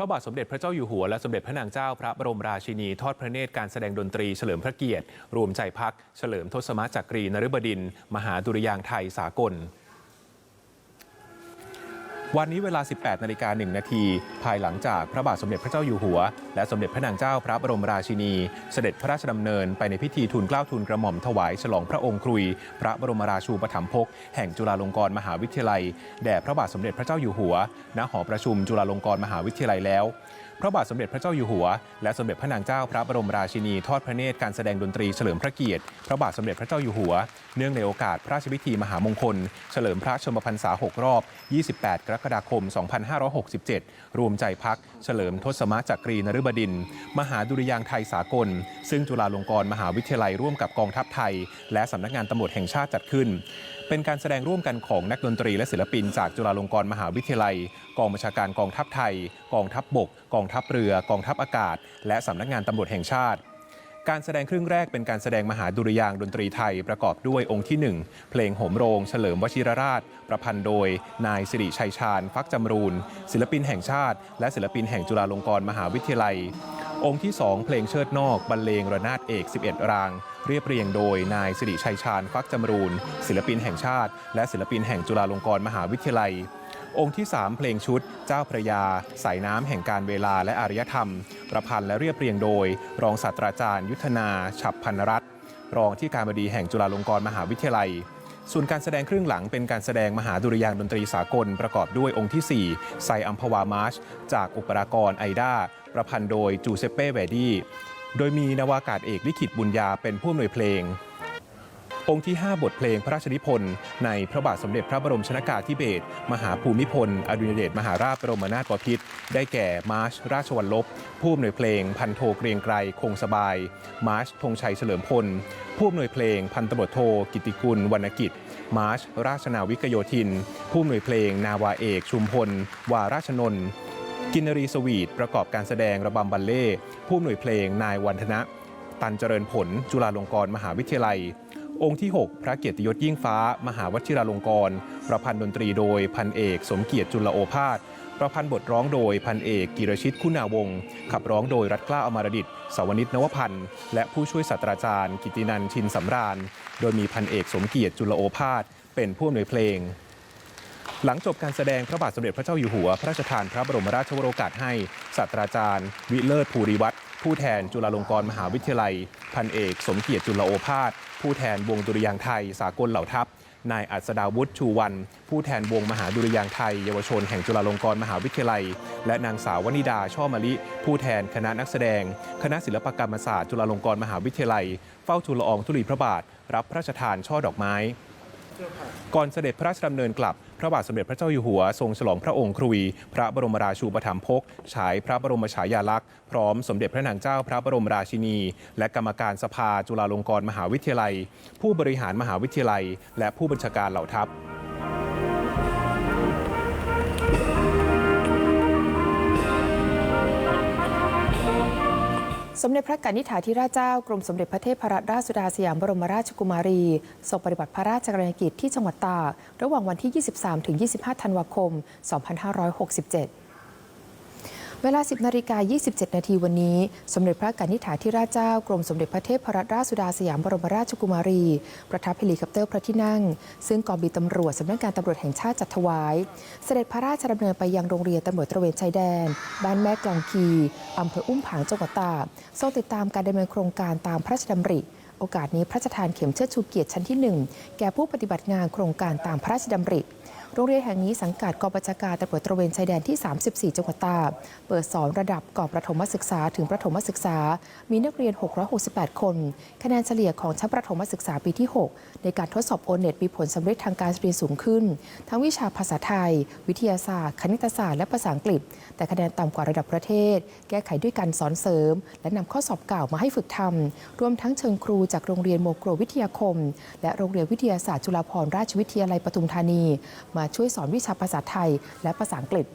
พระบาทสมเด็จพระเจ้าอยู่หัวและสมเด็จพระนางเจ้าพระบรมราชินี ทอดพระเนตรการแสดงดนตรีเฉลิมพระเกียรติ รวมใจพัก เฉลิมทศมจักรีนฤบดิน มหาดุริยางค์ไทยสากล วันนี้เวลา 18 นาฬิกา 1 นาที ภายหลังจากพระบาทสมเด็จพระเจ้าอยู่หัว และสมเด็จพระนางเจ้าพระบรมราชินี เสด็จพระราชดำเนินไปในพิธีทูลเกล้าทูลกระหม่อมถวายฉลองพระองค์ครุย พระบรมราชูปถัมภกแห่งจุฬาลงกรณ์มหาวิทยาลัย แด่พระบาทสมเด็จพระเจ้าอยู่หัว ณ หอประชุมจุฬาลงกรณ์มหาวิทยาลัยแล้วพระบาทสมเด็จพระเจ้าอยู่หัว และสมเด็จพระนางเจ้าพระบรมราชินี ทอดพระเนตรการแสดงดนตรีเฉลิมพระเกียรติ พระบาทสมเด็จพระเจ้าอยู่หัว เนื่องในโอกาสพระราชพิธีมหามงคล เฉลิมพระชนมพรรษา 6 รอบ 28 กรกฎาคม 2567 รวมใจพัก เฉลิมทศมจักรีนฤบดิน มหาดุริยางไทยสากล ซึ่งจุฬาลงกรณ์มหาวิทยาลัยร่วมกับกองทัพไทย และสำนักงานตำรวจแห่งชาติจัดขึ้น เป็นการแสดงร่วมกันของนักดนตรีและศิลปินจากจุฬาลงกรณ์มหาวิทยาลัย กองบัญชาการกองทัพไทย กองทัพบบกกองทัพเรือ กองทัพอากาศ และสำนักงานตำรวจแห่งชาติ การแสดงครึ่งแรกเป็นการแสดงมหาดุริยางดนตรีไทยประกอบด้วยองค์ที่ 1 เพลงโหมโรง เฉลิมวชิรราช ประพันธ์โดย นายสิริชัยชาญ ฟักจำรูน ศิลปินแห่งชาติ และศิลปินแห่งจุฬาลงกรณ์มหาวิทยาลัย องค์ที่ 2 เพลงเชิดนอกบรรเลงระนาดเอก 11 ราง เรียบเรียงโดย นายสิริชัยชาญ ฟักจำรูน ศิลปินแห่งชาติ และศิลปินแห่งจุฬาลงกรณ์มหาวิทยาลัย องค์ที่ 3 เพลงชุด เจ้าพระยา สายน้ำแห่งการเวลาและอารยธรรม ประพันธ์และเรียบเรียงโดย รองศาสตราจารย์ ยุทธนาฉับพันรัตน์รองที่การบดีแห่งจุฬาลงกรณ์มหาวิทยาลัย ส่วนการแสดงครึ่งหลังเป็นการแสดงมหาดุริยางดนตรีสากลประกอบด้วยองค์ที่ 4 ไซอัมพวามาช จากอุปรากรไอดาประพันธ์โดยจูเซเป้เวดี้โดยมีนาวากาศเอกลิขิตบุญญาเป็นผู้อำนวยเพลง องค์ที่ 5 บทเพลงพระราชนิพนธ์ในพระบาทสมเด็จพระบรมชนากาธิเบศรมหาภูมิพล อดุลยเดชมหาราชบรมนาถบพิตรได้แก่มาร์ชราชวัลลบผู้อำนวยเพลงพันโทเกรียงไกรคงสบาย มาร์ชธงชัยเฉลิมพล ผู้อำนวยเพลงพันตำรวจโท กิติกุลวรรณกิจ มาร์ชราชนาวิกโยธิน ผู้อำนวยเพลง นาวาเอก ชุมพล วาราชนนท์กินรีสวีทประกอบการแสดงระบำบัลเล่ ผู้อำนวยเพลงนายวันธนะ ตันเจริญผล จุฬาลงกรณ์มหาวิทยาลัย องค์ที่ 6 พระเกียรติยศยิ่งฟ้า มหาวชิราลงกรณ์ประพันธ์ดนตรีโดยพันเอก สมเกียรติจุลโอภาส ประพันธ์บทร้องโดยพันเอกกิรชิตคุณาวงศ์ขับร้องโดยรัฐกล้าอมรดิตสวนิตนวพันธ์ และผู้ช่วยศาสตราจารย์ กิตินันชินสำราญ โดยมีพันเอกสมเกียรติจุลโอภาส เป็นผู้อำนวยเพลงหลังจบการแสดงพระบาทสมเด็จพระเจ้าอยู่หัว พระราชทานพระบรมราชวโรกาสให้ศาสตราจารย์ วิเลิศภูริวัตรผู้แทนจุฬาลงกรณ์มหาวิทยาลัย พันเอก สมเกียรติจุลโอภาส ผู้แทนวงดุริยางไทย สากลเหล่าทัพ นายอัศดาวุฒิชูวัน ผู้แทนวงมหาดุริยางไทย เยาวชนแห่งจุฬาลงกรณ์มหาวิทยาลัย และนางสาววนิดาช่อมะลิ ผู้แทนคณะนักแสดง คณะศิลปกรรมศาสตร์จุฬาลงกรณ์มหาวิทยาลัย เฝ้าทูลละอองธุลีพระบาท รับพระราชทานช่อดอกไม้ ก่อนเสด็จพระราชดำเนินกลับ พระบาทสมเด็จพระเจ้าอยู่หัว ทรงฉลองพระองค์ครุย พระบรมราชูปถัมภกฉายพระบรมฉายาลักษณ์ พร้อมสมเด็จพระนางเจ้าพระบรมราชินี และกรรมการสภาจุฬาลงกรณ์มหาวิทยาลัย ผู้บริหารมหาวิทยาลัย และผู้บัญชาการเหล่าทัพ สมเด็จพระกนิษฐาธิราชเจ้ากรมสมเด็จพระเทพรัตนราชสุดาสยามบรมราชกุมารีทรงปฏิบัติพระราชกรณียกิจที่จังหวัดตากระหว่างวันที่ 23-25 ธันวาคม 2567 เวลา 10นาฬิกา27 นาทีวันนี้ สมเด็จพระกนิษฐาธิราชเจ้ากรมสมเด็จพระเทพรัตนราชสุดาสยามบรมราชกุมารี ประทับเฮลิคอปเตอร์พระที่นั่ง ซึ่งกองบินตำรวจสำนักงานตำรวจแห่งชาติจัดถวาย เสด็จพระราชดำเนินไปยังโรงเรียนตำรวจตระเวนชายแดน บ้านแม่กลองคีอำเภออุ้มผางจังหวัดตากทรงติดตามการดำเนินโครงการตามพระราชดำริโอกาสนี้พระราชทานเข็มเชิดชูเกียรติชั้นที่ 1 แก่ผู้ปฏิบัติงานโครงการตามพระราชดำริ โรงเรียนแห่งนี้สังกัดกองบัญชาการตำรวจตระเวนชายแดนที่ 34 จังหวัดตากเปิดสอนระดับก่อนประถมศึกษาถึงประถมศึกษา มีนักเรียน 668 คน คะแนนเฉลี่ยของชั้นประถมศึกษาปีที่ 6 ในการทดสอบโอเน็ตมีผลสำเร็จทางการเรียนสูงขึ้น ทั้งวิชาภาษาไทย วิทยาศาสตร์ คณิตศาสตร์และภาษาอังกฤษ แต่คะแนนต่ำกว่าระดับประเทศ แก้ไขด้วยการสอนเสริม และนำข้อสอบเก่ามาให้ฝึกทำรวมทั้งเชิญครูจากโรงเรียนโมโกรวิทยาคม และโรงเรียนวิทยาศาสตร์จุฬาภรณราชวิทยาลัยปทุมธานีมาช่วยสอนวิชาภาษาไทยและภาษาอังกฤษ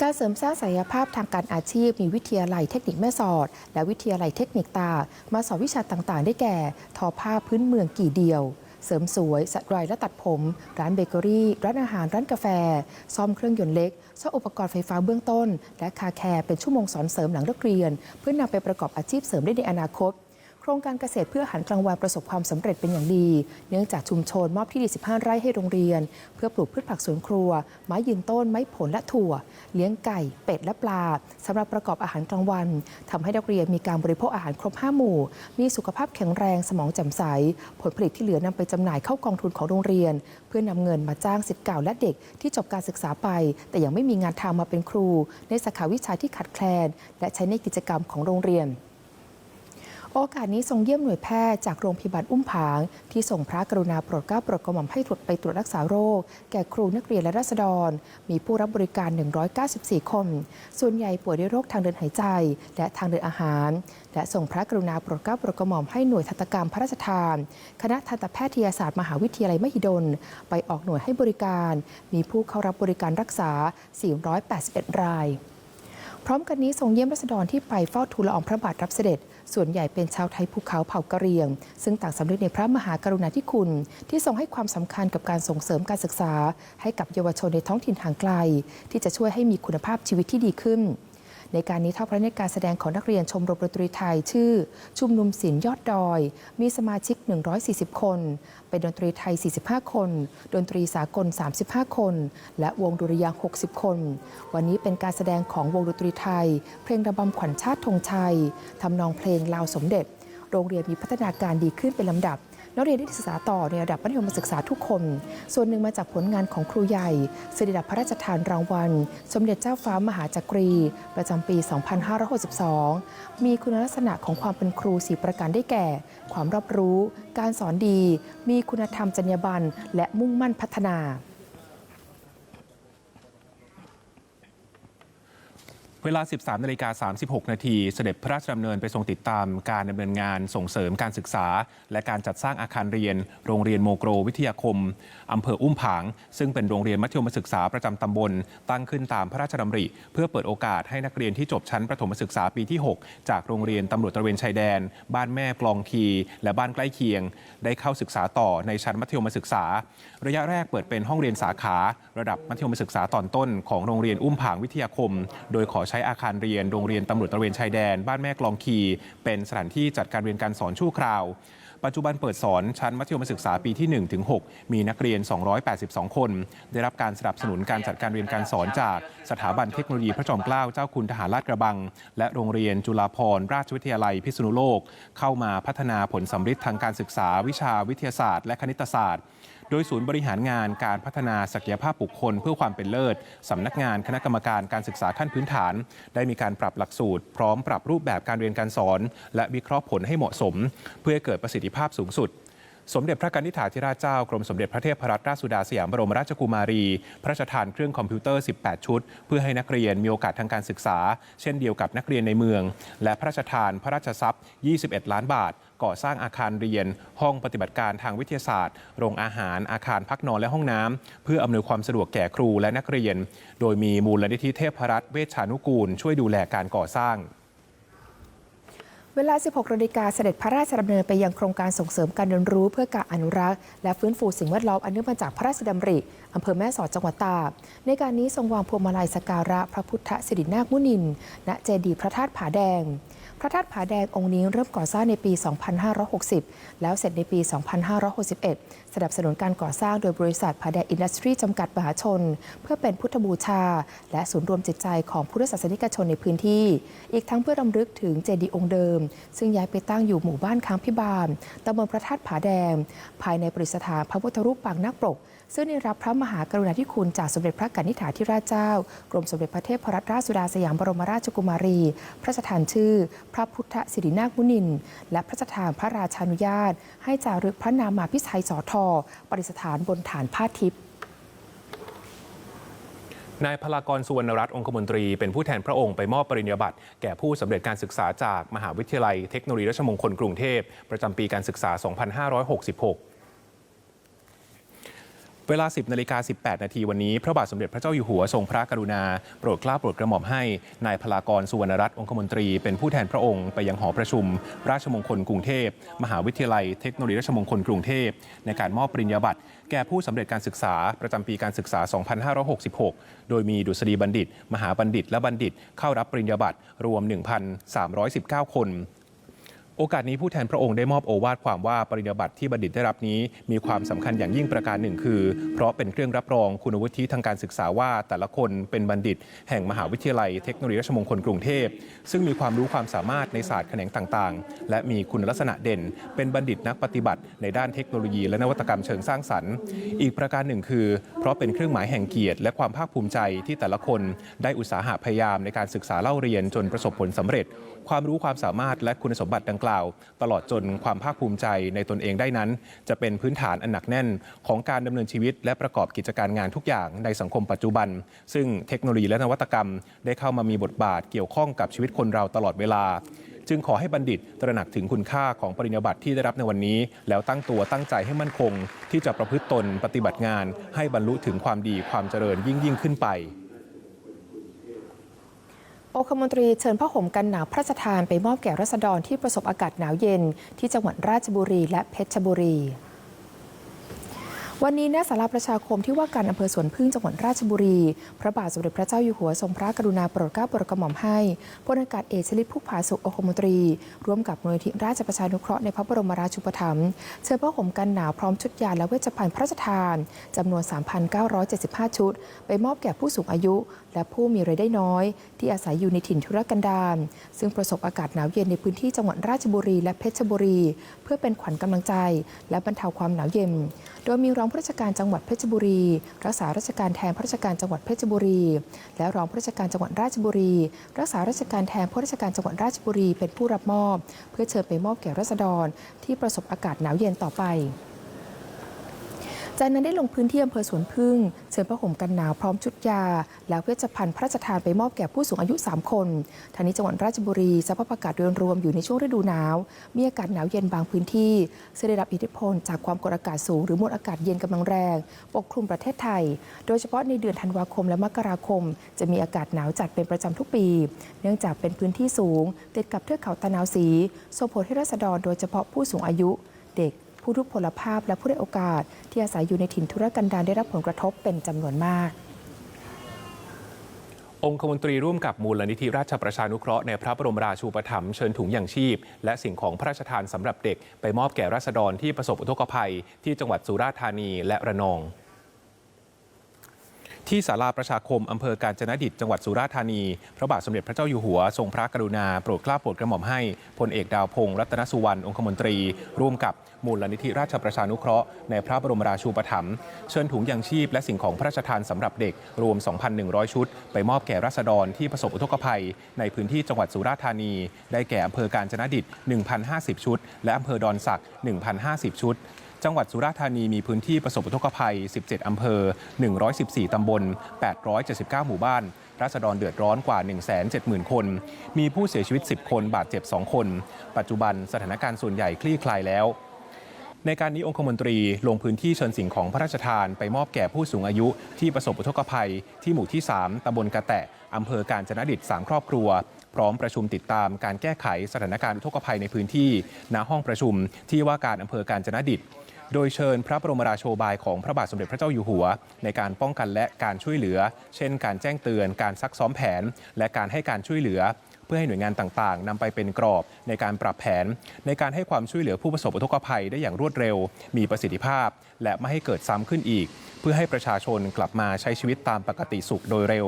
การเสริมสร้างศักยภาพทางการอาชีพ มีวิทยาลัยเทคนิคแม่สอด และวิทยาลัยเทคนิคตา มาสอนวิชาต่างๆ ได้แก่ ทอผ้าพื้นเมืองกี่เดียว เสริมสวย สัตว์ไรและตัดผม ร้านเบเกอรี่ ร้านอาหาร ร้านกาแฟ ซ่อมเครื่องยนต์เล็ก ซ่อมอุปกรณ์ไฟฟ้าเบื้องต้น และคาแคร์เป็นชั่วโมงสอนเสริมหลังเลิกเรียน เพื่อนำไปประกอบอาชีพเสริมได้ในอนาคต โครงการเกษตรเพื่ออาหารกลางวันประสบความสำเร็จเป็นอย่างดี เนื่องจากชุมชนมอบที่ดิน15 ไร่ให้โรงเรียน เพื่อปลูกพืชผักสวนครัว ไม้ยืนต้น ไม้ผลและถั่ว เลี้ยงไก่ เป็ดและปลาสำหรับประกอบอาหารกลางวันทำให้นักเรียนมีการบริโภคอาหารครบ 5 หมู่ มีสุขภาพแข็งแรงสมองแจ่มใส ผลผลิตที่เหลือนำไปจำหน่ายเข้ากองทุนของโรงเรียน เพื่อนำเงินมาจ้างสิทธิ์เก่าและเด็กที่จบการศึกษาไป แต่ยังไม่มีงานทำมาเป็นครู ในสาขาวิชาที่ขาดแคลน และใช้ในกิจกรรมของโรงเรียน โอกาสนี้ทรงเยี่ยมหน่วยแพทย์จากโรงพยาบาลอุ้มผาง ที่ส่งพระกรุณาโปรดเกล้าโปรดกระหม่อมให้ตรวจไปตรวจรักษาโรค แก่ครูนักเรียนและราษฎร มีผู้รับบริการ 194 คน ส่วนใหญ่ป่วยด้วยโรคทางเดินหายใจ และทางเดินอาหาร และส่งพระกรุณาโปรดเกล้าโปรดกระหม่อมให้หน่วยทันตกรรมพระราชทาน คณะทันตแพทยศาสตร์มหาวิทยาลัยมหิดล ไปออกหน่วยให้บริการ มีผู้เข้ารับบริการรักษา 481 ราย พร้อมกันนี้ทรงเยี่ยมรัษฎรที่ไปเฝ้าทูลละอองพระบาทรับเสด็จ ส่วนใหญ่เป็นชาวไทยภูเขาเผ่ากะเหรี่ยง ซึ่งต่างสำนึกในพระมหากรุณาธิคุณ ที่ทรงให้ความสำคัญกับการส่งเสริมการศึกษา ให้กับเยาวชนในท้องถิ่นห่างไกล ที่จะช่วยให้มีคุณภาพชีวิตที่ดีขึ้น ในการนี้ทอดพระเนตรการแสดงของนักเรียนชมรมดนตรีไทย ชื่อ ชุมนุมศิลป์ยอดดอย มีสมาชิก 140 คน เป็นดนตรีไทย 45 คน ดนตรีสากล 35 คน และวงดุริยางค์60 คน วันนี้เป็นการแสดงของวงดนตรีไทย เพลงระบำขวัญชาติธงชัยทำนองเพลงลาวสมเด็จ โรงเรียนมีพัฒนาการดีขึ้นเป็นลำดับ นักเรียนได้ศึกษาต่อในระดับมัธยมศึกษาทุกคน ส่วนหนึ่งมาจากผลงานของครูใหญ่เสด็จพระราชทานรางวัล สมเด็จเจ้าฟ้ามหาจักรี ประจำปี 2562 มีคุณลักษณะของความเป็นครูสีประการได้แก่ ความรอบรู้ การสอนดี มีคุณธรรมจรรยาบรรณและมุ่งมั่นพัฒนา เวลา 13นาฬิกา36 นาที เสด็จพระราชดำเนินไปทรงติดตามการดำเนินงานส่งเสริมการศึกษา และการจัดสร้างอาคารเรียน โรงเรียนโมโกรวิทยาคมอำเภออุ้มผาง ซึ่งเป็นโรงเรียนมัธยมศึกษาประจำตำบล ตั้งขึ้นตามพระราชดำริ เพื่อเปิดโอกาสให้นักเรียนที่จบชั้นประถมศึกษาปีที่ 6 จากโรงเรียนตำรวจตระเวนชายแดน บ้านแม่กลองคี และบ้านใกล้เคียง ได้เข้าศึกษาต่อในชั้นมัธยมศึกษา ระยะแรกเปิดเป็นห้องเรียนสาขา ระดับมัธยมศึกษาตอนต้น ของโรงเรียนอุ้มผางวิทยาคม โดยขอใช้อาคารเรียนโรงเรียนตำรวจตระเวนชายแดน บ้านแม่กลองคี เป็นสถานที่จัดการเรียนการสอนชั่วคราว ปัจจุบันเปิดสอนชั้นมัธยมศึกษาปีที่ 1 ถึง 6 มีนักเรียน 282 คน ได้รับการสนับสนุนการจัดการเรียนการสอนจากสถาบันเทคโนโลยีพระจอมเกล้าเจ้าคุณทหารลาดกระบัง และโรงเรียนจุฬาภรณราชวิทยาลัยพิษณุโลก เข้ามาพัฒนาผลสำฤทธิ์ทางการศึกษาวิชาวิทยาศาสตร์ และคณิตศาสตร์ โดยศูนย์บริหารงานการพัฒนาศักยภาพบุคคล เพื่อความเป็นเลิศสำนักงานคณะกรรมการการศึกษาขั้นพื้นฐาน ได้มีการปรับหลักสูตร พร้อมปรับรูปแบบการเรียนการสอน และวิเคราะห์ผลให้เหมาะสม เพื่อเกิดประสิทธิภาพสูงสุดสมเด็จพระกนิษฐาธิราชเจ้ากรมสมเด็จพระเทพรัตนราชสุดาสยามบรมราชกุมารี พระราชทานเครื่องคอมพิวเตอร์ 18 ชุด เพื่อให้นักเรียนมีโอกาสทางการศึกษา เช่นเดียวกับนักเรียนในเมือง และพระราชทานพระราชทรัพย์ 21 ล้านบาท ก่อสร้างอาคารเรียน ห้องปฏิบัติการทางวิทยาศาสตร์ โรงอาหาร อาคารพักนอนและห้องน้ำเพื่ออำนวยความสะดวกแก่ครูและนักเรียน โดยมีมูลนิธิเทพรัตน์เวชชานุกูล ช่วยดูแลการก่อสร้างเวลา 16นาฬิกาเสด็จพระราชดำเนินไปยังโครงการส่งเสริมการเรียนรู้เพื่อการอนุรักษ์ และฟื้นฟูสิ่งแวดล้อมอันเนื่องมาจากพระราชดำริอำเภอแม่สอดจังหวัดตากในการนี้ทรงวางพวงมาลัยสกการะพระพุทธสิรินาคมุนิน ณเจดีย์พระธาตุผาแดง พระธาตุผาแดงองค์นี้เริ่มก่อสร้างในปี 2560 แล้วเสร็จในปี 2561 สนับสนุนการก่อสร้างโดยบริษัทผาแดงอินดัสทรีจำกัดมหาชน เพื่อเป็นพุทธบูชา และศูนย์รวมจิตใจของพุทธศาสนิกชนในพื้นที่ อีกทั้งเพื่อรำลึกถึงเจดีย์องค์เดิม ซึ่งย้ายไปตั้งอยู่หมู่บ้านค้างพิบาลตำบลพระธาตุผาแดง ภายในประดิษฐานพระพุทธรูปปางนาคปรก ซึ่งได้รับพระมหากรุณาธิคุณจากสมเด็จพระกนิษฐาธิราชเจ้า กรมสมเด็จพระเทพรัตนราชสุดาสยามบรมราชกุมารี พระราชทานชื่อ พระพุทธสิรินาคมุนิน และพระราชทานพระราชานุญาต ให้จารึกพระนามาพิชัยสอทอประดิษฐานบนฐานผ้าทิพย์นายพลากรสุวรรณรัตน์องคมนตรีเป็นผู้แทนพระองค์ไปมอบปริญญาบัตรแก่ผู้สำเร็จการศึกษาจากมหาวิทยาลัยเทคโนโลยีราชมงคลกรุงเทพ ประจำปีการศึกษา 2566 เวลา 10นาฬิกา18 นาทีวันนี้ พระบาทสมเด็จพระเจ้าอยู่หัวทรงพระกรุณา โปรดเกล้าโปรดกระหม่อมให้ นายพลากรสุวรรณรัตน์องคมนตรี เป็นผู้แทนพระองค์ไปยังหอประชุม ราชมงคลกรุงเทพ มหาวิทยาลัยเทคโนโลยีราชมงคลกรุงเทพ ในการมอบปริญญาบัตรแก่ผู้สำเร็จการศึกษาประจำปีการศึกษา 2566 โดยมีดุษฎีบัณฑิต มหาบัณฑิต และบัณฑิตเข้ารับปริญญาบัตรรวม 1,319 คน โอกาสนี้ผู้แทนพระองค์ได้มอบโอวาทความว่าปริญญาบัตรที่บัณฑิตได้รับนี้ มีความสำคัญอย่างยิ่งประการหนึ่งคือ เพราะเป็นเครื่องรับรองคุณวุฒิทางการศึกษาว่าแต่ละคนเป็นบัณฑิต แห่งมหาวิทยาลัยเทคโนโลยีราชมงคลกรุงเทพ ซึ่งมีความรู้ความสามารถในศาสตร์แขนงต่างๆ และมีคุณลักษณะเด่น เป็นบัณฑิตนักปฏิบัติ ในด้านเทคโนโลยีและนวัตกรรมเชิงสร้างสรรค์ อีกประการหนึ่งคือ เพราะเป็นเครื่องหมายแห่งเกียรติ และความภาคภูมิใจที่แต่ละคนได้อุตสาหะพยายามในการศึกษาเล่าเรียนจนประสบผลสำเร็จ ความรู้ความสามารถและคุณสมบัติดังกล่าวตลอดจนความภาคภูมิใจในตนเองได้นั้น จะเป็นพื้นฐานอันหนักแน่นของการดำเนินชีวิต และประกอบกิจการงานทุกอย่างในสังคมปัจจุบัน ซึ่งเทคโนโลยีและนวัตกรรม ได้เข้ามามีบทบาทเกี่ยวข้องกับชีวิตคนเราตลอดเวลาจึงขอให้บัณฑิตตระหนักถึงคุณค่าของปริญญาบัตรที่ได้รับในวันนี้ แล้วตั้งตัวตั้งใจให้มั่นคง ที่จะประพฤติตนปฏิบัติงาน ให้บรรลุถึงความดีความเจริญยิ่งยิ่งขึ้นไป องคมนตรีเชิญผ้าห่มกันหนาวพระราชทานไปมอบแก่รัษฎรที่ประสบอากาศหนาวเย็น ที่จังหวัดราชบุรีและเพชรบุรีวันนี้ณศาลาประชาคมที่ว่าการอำเภอสวนพึ่งจังหวัดราชบุรี พระบาทสมเด็จพระเจ้าอยู่หัวทรงพระกรุณาโปรดเกล้าโปรดกระหม่อมให้พลอากาศเอกชลิตผู้ผาสุกองคมนตรี ร่วมกับมูลนิธิราชประชานุเคราะห์ในพระบรมราชูปถัมภ์เชิญผ้าห่มกันหนาวพร้อมชุดยาและเวชภัณฑ์พระราชทานจำนวน 3,975 ชุด ไปมอบแก่ผู้สูงอายุและผู้มีรายได้น้อย ที่อาศัยอยู่ในถิ่นทุรกันดารซึ่งประสบอากาศหนาวเย็นในพื้นที่จังหวัดราชบุรีและเพชรบุรี เพื่อเป็นขวัญกำลังใจ และบรรเทาความหนาวเย็น โดยมีรองผู้ราชการจังหวัดเพชรบุรี รักษาราชการแทนผู้ราชการจังหวัดเพชรบุรี และรองผู้ราชการจังหวัดราชบุรี รักษาราชการแทนผู้ราชการจังหวัดราชบุรีเป็นผู้รับมอบ เพื่อเชิญไปมอบแก่รัษฎร ที่ประสบอากาศหนาวเย็นต่อไป จากนั้นได้ลงพื้นที่อำเภอสวนพึ่ง เชิญผ้าห่มกันหนาวพร้อมชุดยา และเวชภัณฑ์พระราชทานไปมอบแก่ผู้สูงอายุ 3 คนทางนี้จังหวัดราชบุรีสภาพอากาศโดยรวมอยู่ในช่วงฤดูหนาว มีอากาศหนาวเย็นบางพื้นที่ซึ่งได้รับอิทธิพลจากความกดอากาศสูงหรือมวลอากาศเย็นกำลังแรง ปกคลุมประเทศไทย โดยเฉพาะในเดือนธันวาคมและมกราคม จะมีอากาศหนาวจัดเป็นประจำทุกปี เนื่องจากเป็นพื้นที่สูง ติดกับเทือกเขาตะนาวศรีส่งผลให้ราษฎรโดยเฉพาะผู้สูงอายุ เด็ก ผู้ทุพพลภาพและผู้ได้โอกาส ที่อาศัยอยู่ในถิ่นทุรกันดารได้รับผลกระทบเป็นจำนวนมาก องคมนตรีร่วมกับมูลนิธิราชประชานุเคราะห์ในพระบรมราชูปถัมภ์เชิญถุงอย่างชีพ และสิ่งของพระราชทานสำหรับเด็ก ไปมอบแก่ราษฎรที่ประสบอุทกภัย ที่จังหวัดสุราษฎร์ธานีและระนอง ที่ศาลาประชาคมอำเภอกาญจนดิตจังหวัดสุราษฎร์ธานี พระบาทสมเด็จพระเจ้าอยู่หัวทรงพระกรุณาโปรดเกล้าโปรดกระหม่อมให้พลเอกดาวพงษ์รัตนสุวรรณองคมนตรี ร่วมกับมูลนิธิราชประชานุเคราะห์ในพระบรมราชูปถัมภ์เชิญถุงยังชีพและสิ่งของพระราชทานสำหรับเด็กรวม 2,100 ชุด ไปมอบแก่ราษฎรที่ประสบอุทกภัย ในพื้นที่จังหวัดสุราษฎร์ธานี ได้แก่อำเภอกาญจนดิต1,050 ชุด และอำเภอดอนสัก1,050 ชุด จังหวัดสุราษฎร์ธานีมีพื้นที่ประสบอุทกภัย 17 อำเภอ 114 ตำบล 879 หมู่บ้านราษฎรเดือดร้อนกว่า 170,000 คน มีผู้เสียชีวิต 10 คนบาดเจ็บ 2 คน ปัจจุบันสถานการณ์ส่วนใหญ่คลี่คลายแล้ว ในการนี้องคมนตรีลงพื้นที่เชิญสิ่งของพระราชทานไปมอบแก่ผู้สูงอายุที่ประสบอุทกภัยที่หมู่ที่ 3 ตำบลกระแตะอำเภอการจนดิต3ครอบครัว พร้อมประชุมติดตามการแก้ไขสถานการณ์อุทกภัยในพื้นที่ณห้องประชุมที่ว่าการอำเภอการจนดิต โดยเชิญพระบรมราโชบายของพระบาทสมเด็จพระเจ้าอยู่หัว ในการป้องกันและการช่วยเหลือ เช่น การแจ้งเตือน การซักซ้อมแผน และการให้การช่วยเหลือ เพื่อให้หน่วยงานต่างๆนำไปเป็นกรอบในการปรับแผน ในการให้ความช่วยเหลือผู้ประสบอุทกภัยได้อย่างรวดเร็ว มีประสิทธิภาพ และไม่ให้เกิดซ้ำขึ้นอีก เพื่อให้ประชาชนกลับมาใช้ชีวิตตามปกติสุขโดยเร็ว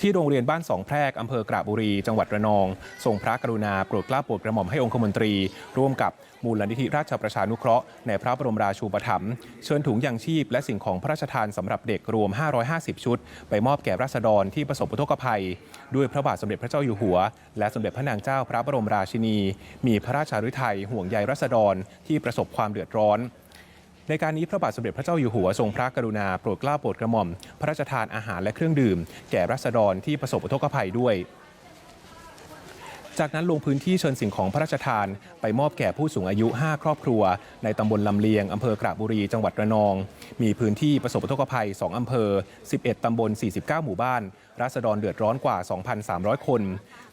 ที่โรงเรียนบ้านสองแพรกอำเภอกระบุรี จังหวัดระนอง ทรงพระกรุณาโปรดเกล้าโปรดกระหม่อมให้องคมนตรี ร่วมกับมูลนิธิราชประชานุเคราะห์ในพระบรมราชูปถัมภ์เชิญถุงยังชีพและสิ่งของพระราชทานสำหรับเด็กรวม 550 ชุด ไปมอบแก่ราษฎรที่ประสบอุทกภัย ด้วยพระบาทสมเด็จพระเจ้าอยู่หัว และสมเด็จพระนางเจ้าพระบรมราชินี มีพระราชาฤทัยห่วงใยราษฎรที่ประสบความเดือดร้อน ในการนี้พระบาทสมเด็จพระเจ้าอยู่หัวทรงพระกรุณาโปรดเกล้าโปรดกระหม่อม พระราชทานอาหารและเครื่องดื่ม แก่รัษฎรที่ประสบอุทกภัยด้วย จากนั้นลงพื้นที่เชิญสิ่งของพระราชทาน ไปมอบแก่ผู้สูงอายุ 5 ครอบครัว ในตำบลลำเลียงอำเภอกระบุรีจังหวัดระนอง มีพื้นที่ประสบอุทกภัย 2 อำเภอ 11 ตำบล 49 หมู่บ้าน ราษฎรเดือดร้อนกว่า 2,300 คน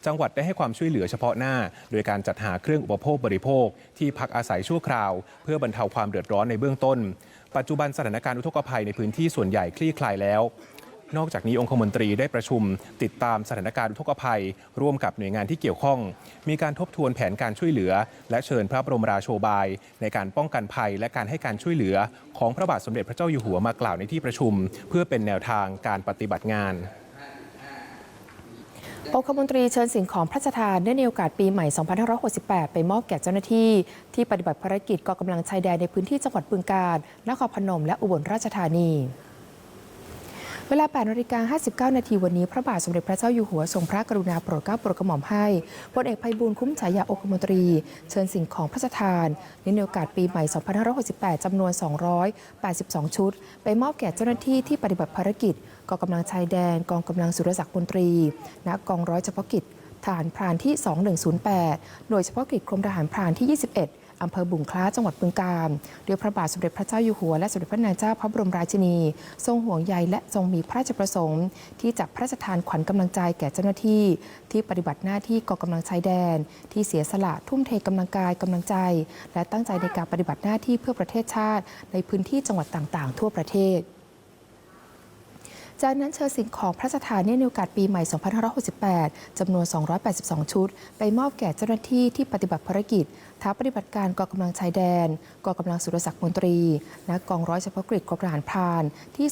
จังหวัดได้ให้ความช่วยเหลือเฉพาะหน้า โดยการจัดหาเครื่องอุปโภคบริโภค ที่พักอาศัยชั่วคราว เพื่อบรรเทาความเดือดร้อนในเบื้องต้น ปัจจุบันสถานการณ์อุทกภัยในพื้นที่ส่วนใหญ่คลี่คลายแล้ว นอกจากนี้องคมนตรีได้ประชุม ติดตามสถานการณ์อุทกภัย ร่วมกับหน่วยงานที่เกี่ยวข้อง มีการทบทวนแผนการช่วยเหลือ และเชิญพระบรมราโชบาย ในการป้องกันภัย และการให้การช่วยเหลือ ของพระบาทสมเด็จพระเจ้าอยู่หัวมากล่าวในที่ประชุม เพื่อเป็นแนวทางการปฏิบัติงานองคมนตรีเชิญสิ่งของพระราชทานเนื่องในโอกาสปีใหม่ 2568 ไปมอบแก่เจ้าหน้าที่ ที่ปฏิบัติภารกิจกองกำลังชายแดนในพื้นที่จังหวัดบึงกาฬนครพนม และอุบลราชธานี เวลา8นาฬิกา59 นาทีวันนี้ พระบาทสมเด็จพระเจ้าอยู่หัวทรงพระกรุณาโปรดเกล้าโปรดกระหม่อมให้พลเอกไพบูลคุ้มฉายาองคมนตรี เชิญสิ่งของพระราชทานในโอกาสปีใหม่ 2568 จำนวน 282 ชุด ไปมอบแก่เจ้าหน้าที่ที่ปฏิบัติภารกิจกองกำลังชายแดนกองกำลังสุรศักดิ์มนตรีณกองร้อยเฉพาะกิจทหารพรานที่ 2108 หน่วยเฉพาะกิจกรมทหารพรานที่ 21 อำเภอบุงคล้าจังหวัดบึงกาฬโดยพระบาทสมเด็จพระเจ้าอยู่หัวและสมเด็จพระนางเจ้าพระบรมราชินี ทรงห่วงใยและทรงมีพระราชประสงค์ ที่จะพระราชทานขวัญกำลังใจแก่เจ้าหน้าที่ ที่ปฏิบัติหน้าที่กองกำลังชายแดน ที่เสียสละทุ่มเทกำลังกายกำลังใจ และตั้งใจในการปฏิบัติหน้าที่เพื่อประเทศชาติ ในพื้นที่จังหวัดต่างๆ ทั่วประเทศจากนั้นเชิญสิ่งของพระราชทานเนื่องในโอกาสปีใหม่ 2568 จำนวน 282 ชุด ไปมอบแก่เจ้าหน้าที่ที่ปฏิบัติภารกิจท้าปฏิบัติการกองกำลังชายแดนกองกำลังสุรศักดิ์มนตรีและกองร้อยเฉพาะกิจกรมทหารพรานที่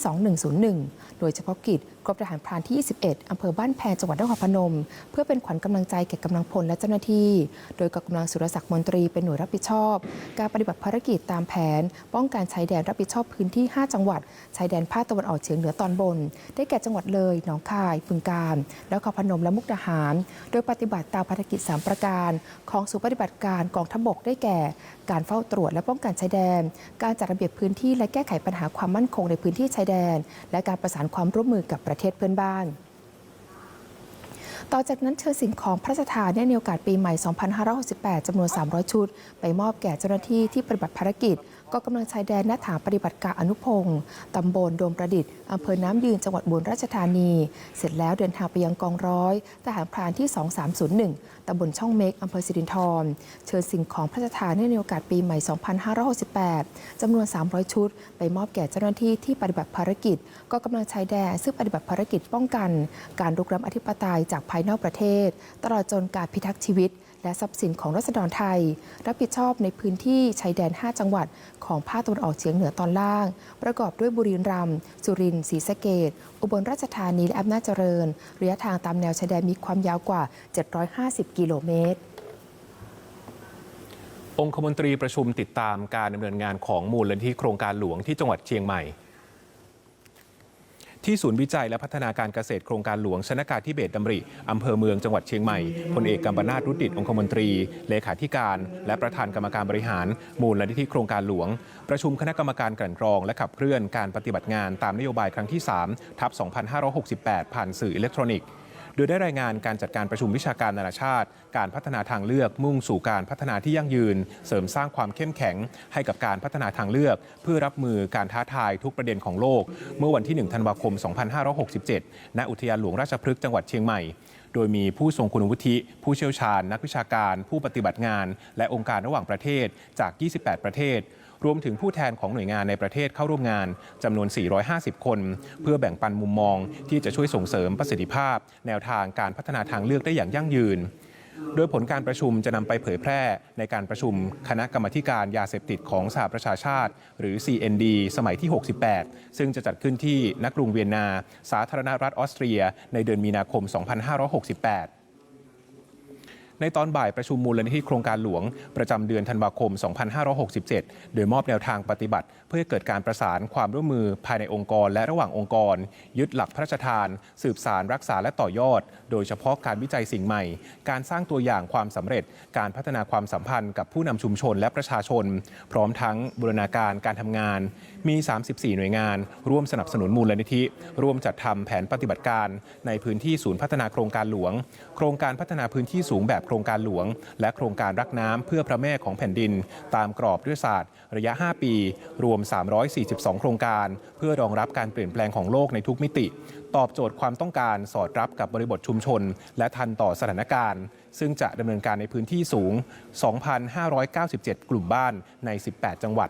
2101 โดยเฉพาะกิจกรมทหารพรานที่ 21 อำเภอบ้านแพงจังหวัดนครพนม เพื่อเป็นขวัญกำลังใจแก่กำลังพลและเจ้าหน้าที่ โดยกองกำลังสุรศักดิ์มนตรีเป็นหน่วยรับผิดชอบ การปฏิบัติภารกิจตามแผน ป้องกันชายแดนรับผิดชอบพื้นที่ 5 จังหวัด ชายแดนภาคตะวันออกเฉียงเหนือตอนบน ได้แก่จังหวัดเลย หนองคาย บึงกาฬนครพนมและมุกดาหาร โดยปฏิบัติตามภารกิจ 3 ประการ ของศูนย์ปฏิบัติการกองทัพบกได้แก่ การเฝ้าตรวจและป้องกันชายแดน การจัดระเบียบพื้นที่และแก้ไขปัญหาความมั่นคงในพื้นที่ชายแดน และการประสานความร่วมมือกับประเทศเพื่อนบ้านต่อจากนั้นเชิญสิ่งของพระราชทานเนื่องในโอกาสปีใหม่ 2568 จำนวน 300 ชุด ไปมอบแก่เจ้าหน้าที่ที่ปฏิบัติภารกิจกองกำลังชายแดนหน้าฐานปฏิบัติการอนุพงศ์ตำบลโดมประดิษฐ์อำเภอน้ำยืน จังหวัดบุรีราชธานี เสร็จแล้วเดินทางไปยังกองร้อยทหารพรานที่ 2301ำบลช่องเม็กอำเภอสิรินธรเชิญสิ่งของพระราชทานเนื่องในโอกาสปีใหม่ 2568 จำนวน 300 ชุด ไปมอบแก่เจ้าหน้าที่ที่ปฏิบัติภารกิจ ก็กำลังชายแดนซึ่งปฏิบัติภารกิจป้องกัน การรุกรานอธิปไตยจากภายนอกประเทศ ตลอดจนการพิทักษ์ชีวิต และทรัพย์สินของรัษฎรไทย รับผิดชอบในพื้นที่ชายแดน 5 จังหวัด ของภาคตะวันออกเฉียงเหนือตอนล่าง ประกอบด้วยบุรีรัมย์สุรินทร์ศรีสะเกดอุบลราชธานีและอำนาจเจริญ ระยะทางตามแนวชายแดนมีความยาวกว่า 750 กิโลเมตรองคมนตรีประชุมติดตามการดำเนินงานของมูลนิธิโครงการหลวงที่จังหวัดเชียงใหม่ ที่ศูนย์วิจัยและพัฒนาการเกษตรโครงการหลวงชนากาธิเบศรดำริอำเภอเมืองจังหวัดเชียงใหม่พลเอกกัมปนาตรุติตองคมนตรี เลขาธิการ และประธานกรรมการบริหาร มูลนิธิโครงการหลวง ประชุมคณะกรรมการกลั่นกรอง และขับเคลื่อนการปฏิบัติงานตามนโยบายครั้งที่3ทับ2568 ผ่านสื่ออิเล็กทรอนิกส์ โดยได้รายงานการจัดการประชุมวิชาการนานาชาติ การพัฒนาทางเลือกมุ่งสู่การพัฒนาที่ยั่งยืน เสริมสร้างความเข้มแข็งให้กับการพัฒนาทางเลือก เพื่อรับมือการท้าทายทุกประเด็นของโลก เมื่อวันที่ 1 ธันวาคม 2567 ณ อุทยานหลวงราชพฤกษ์จังหวัดเชียงใหม่ โดยมีผู้ทรงคุณวุฒิ ผู้เชี่ยวชาญ นักวิชาการ ผู้ปฏิบัติงาน และองค์การระหว่างประเทศจาก 28 ประเทศ รวมถึงผู้แทนของหน่วยงานในประเทศเข้าร่วมงานจำนวน 450 คน เพื่อแบ่งปันมุมมองที่จะช่วยส่งเสริมประสิทธิภาพ แนวทางการพัฒนาทางเลือกได้อย่างยั่งยืนโดยผลการประชุมจะนำไปเผยแพร่ในการประชุมคณะกรรมการยาเสพติดของสหประชาชาติ หรือ CND สมัยที่ 68 ซึ่งจะจัดขึ้นที่นักกรุงเวียนนา สาธารณรัฐออสเตรีย ในเดือนมีนาคม 2568 ในตอนบ่ายประชุมมูลนิธิโครงการหลวง ประจำเดือนธันวาคม 2567 โดยมอบแนวทางปฏิบัติ เพื่อเกิดการประสานความร่วมมือภายในองค์กร และระหว่างองค์กร ยึดหลักพระราชทาน สืบสารรักษาและต่อยอด โดยเฉพาะการวิจัยสิ่งใหม่ การสร้างตัวอย่างความสำเร็จ การพัฒนาความสัมพันธ์กับผู้นำชุมชนและประชาชน พร้อมทั้งบูรณาการการทำงาน มี 34 หน่วยงาน ร่วมสนับสนุนมูลนิธิ ร่วมจัดทำแผนปฏิบัติการ ในพื้นที่ศูนย์พัฒนาโครงการหลวง โครงการพัฒนาพื้นที่สูงแบบโครงการหลวง และโครงการรักน้ำเพื่อพระแม่ของแผ่นดิน ตามกรอบยุทธศาสตร์ ระยะ 5 ปี รวม342 โครงการ เพื่อรองรับการเปลี่ยนแปลงของโลกในทุกมิติ ตอบโจทย์ความต้องการสอดรับกับบริบทชุมชน และทันต่อสถานการณ์ ซึ่งจะดำเนินการในพื้นที่สูง 2,597 กลุ่มบ้านใน 18 จังหวัด